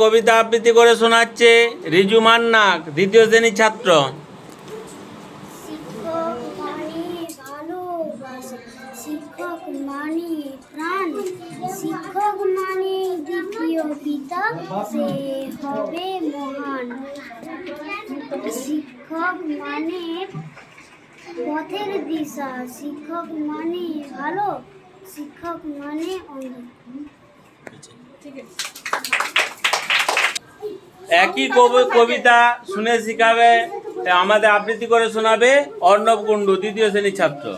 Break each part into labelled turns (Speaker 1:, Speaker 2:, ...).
Speaker 1: কবিতা আবৃত্তি করে শোনাচ্ছে রিজু মান্নাক দ্বিতীয় শ্রেণির ছাত্র।
Speaker 2: শিক্ষক মানে মানে প্রাণ শিক্ষক মানে দ্বিতীয় পিতা সে হবে মহান। শিক্ষক মানে পথের দিশা শিক্ষক মানে ভালো শিক্ষক মানে অন্ধ।
Speaker 1: একই কবি- কবিতা শুনে শিখাবে আমাদের আবৃত্তি করে শোনাবে অর্ণব কুণ্ডু, দ্বিতীয় শ্রেণির ছাত্র।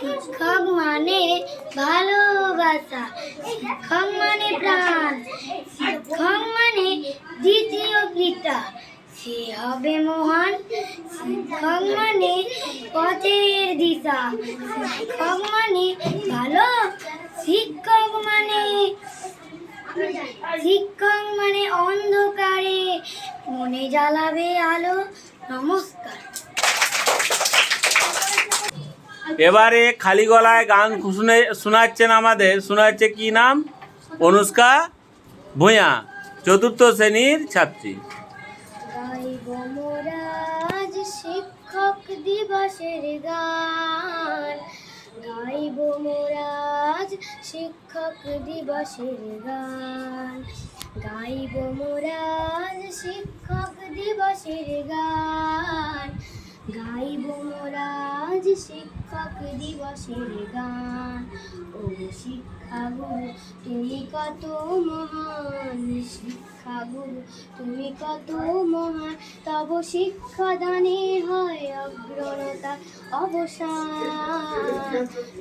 Speaker 2: শিক্ষক মানে ভালোবাসা, শিক্ষক মানে প্রাণ, শিক্ষক মানে দ্বিতীয় পিতা। সে হবে মহান, শিক্ষক মানে পথের দিশা, শিক্ষক মানে ভালো, শিক্ষক মানে মনে জ্বালাবে আলো নমস্কার।
Speaker 1: এবারে খালি গলায় গান শুনে শোনাচ্ছেন আমাদের শোনাচ্ছে কি নাম? অনুষ্কা ভূঁয়া চতুর্থ শ্রেণির ছাত্রী।
Speaker 2: শিক্ষক দিবসের গান। গাইব মোরাজ শিক্ষক দিবসের গান। গাইব মোরাজ শিক্ষক দিবসের গান। গাইব মোরাজ শিক্ষক দিবসের গান। ও শিক্ষা শিক্ষাগুরু, তুমি কত মহান। শিক্ষা শিক্ষাগুরু, তুমি কত মহান। তব শিক্ষাদানে হয় অবসান।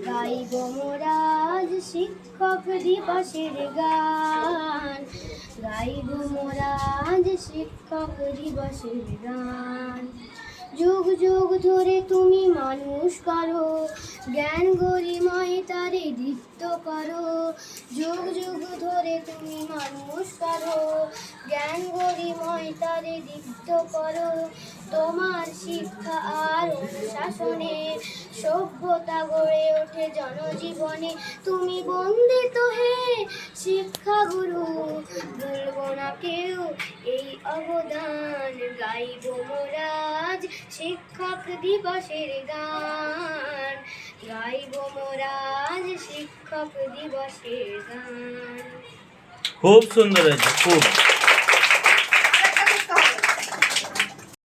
Speaker 2: গাইব মোরাজ শিক্ষক দিবসের গান। গাইব মোরাজ শিক্ষক দিবসের গান। যুগ যুগ ধরে তুমি মানুষ করো, জ্ঞান গরিময় তারে দীপ্ত করো। তুমি মানুষ করো, জ্ঞান গরিময় তারে দীপ্ত করো। তোমার শিক্ষা আর অনুশাসনে সভ্যতা গড়ে ওঠে জনজীবনে। তুমি বন্দিত হে শিক্ষা গুরু ভুলবো না কেউ এই অবদান। গাইব মোরাজ শিক্ষক দিবসের গান। গাইব মোরাজ শিক্ষক দিবসের গান।
Speaker 1: Kulsun derece kul.